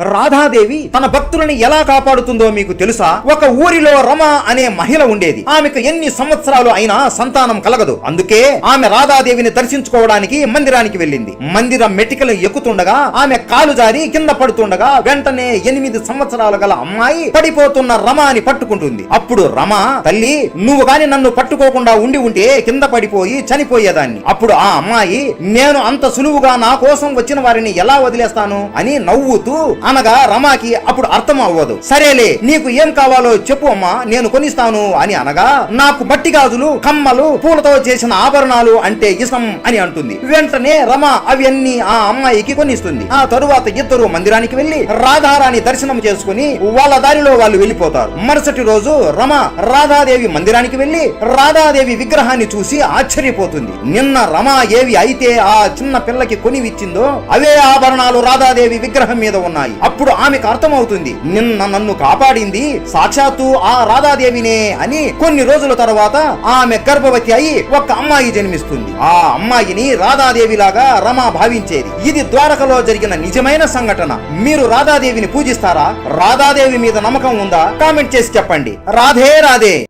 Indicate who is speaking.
Speaker 1: రాధాదేవి తన భక్తులని ఎలా కాపాడుతుందో మీకు తెలుసా? ఒక ఊరిలో రమ అనే మహిళ ఉండేది. ఆమెకు ఎన్ని సంవత్సరాలు అయినా సంతానం కలగదు. అందుకే ఆమె రాధాదేవిని దర్శించుకోవడానికి మందిరానికి వెళ్ళింది. మందిరం మెటికలు ఎక్కుతుండగా ఆమె కాలు జారి కింద పడుతుండగా వెంటనే ఎనిమిది సంవత్సరాలు గల అమ్మాయి పడిపోతున్న రమ అని పట్టుకుంటుంది. అప్పుడు రమ తల్లి నువ్వు గాని నన్ను పట్టుకోకుండా ఉండి ఉంటే కింద పడిపోయి చనిపోయేదాన్ని. అప్పుడు ఆ అమ్మాయి నేను అంత సులువుగా నా కోసం వచ్చిన వారిని ఎలా వదిలేస్తాను? అని నవ్వుతూ అనగా రమాకి అప్పుడు అర్థం అవ్వదు సరేలే నీకు ఏం కావాలో చెప్పు అమ్మా నేను కొనిస్తాను అని అనగా నాకు మట్టి గాజులు కమ్మలు పూలతో చేసిన ఆభరణాలు అంటే ఇష్టం అని అంటుంది. వెంటనే రమ అవన్నీ ఆ అమ్మాయికి కొనిస్తుంది. ఆ తరువాత ఇద్దరు మందిరానికి వెళ్ళి రాధారాణి దర్శనం చేసుకుని వాళ్ళ దారిలో వాళ్ళు వెళ్ళిపోతారు. మరుసటి రోజు రమ రాధాదేవి మందిరానికి వెళ్ళి రాధాదేవి విగ్రహాన్ని చూసి ఆశ్చర్యపోతుంది. నిన్న రమ ఏవి అయితే ఆ చిన్న పిల్లకి కొనివిచ్చిందో అవే ఆభరణాలు రాధాదేవి విగ్రహం మీద ఉన్నాయి. అప్పుడు ఆమెకు అర్థమవుతుంది నిన్న నన్ను కాపాడింది సాక్షాత్తు ఆ రాధాదేవినే అని కొన్ని రోజుల తర్వాత ఆమె గర్భవతి అయి ఒక అమ్మాయి జన్మిస్తుంది. ఆ అమ్మాయిని రాధాదేవి లాగా రమ భావించేది. ఇది ద్వారకలో జరిగిన నిజమైన సంఘటన. మీరు రాధాదేవిని పూజిస్తారా? రాధాదేవి మీద నమ్మకం ఉందా? కామెంట్ చేసి చెప్పండి. రాధే రాధే!